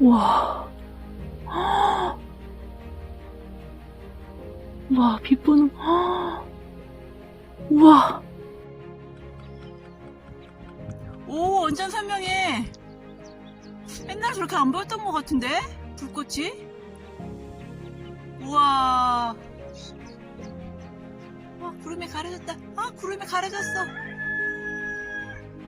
와. 와, 빛 보는, 와. 오, 완전 선명해. 옛날에 저렇게 안 보였던 것 같은데? 불꽃이? 우와. 와, 구름에 가려졌다. 아, 구름에 가려졌어.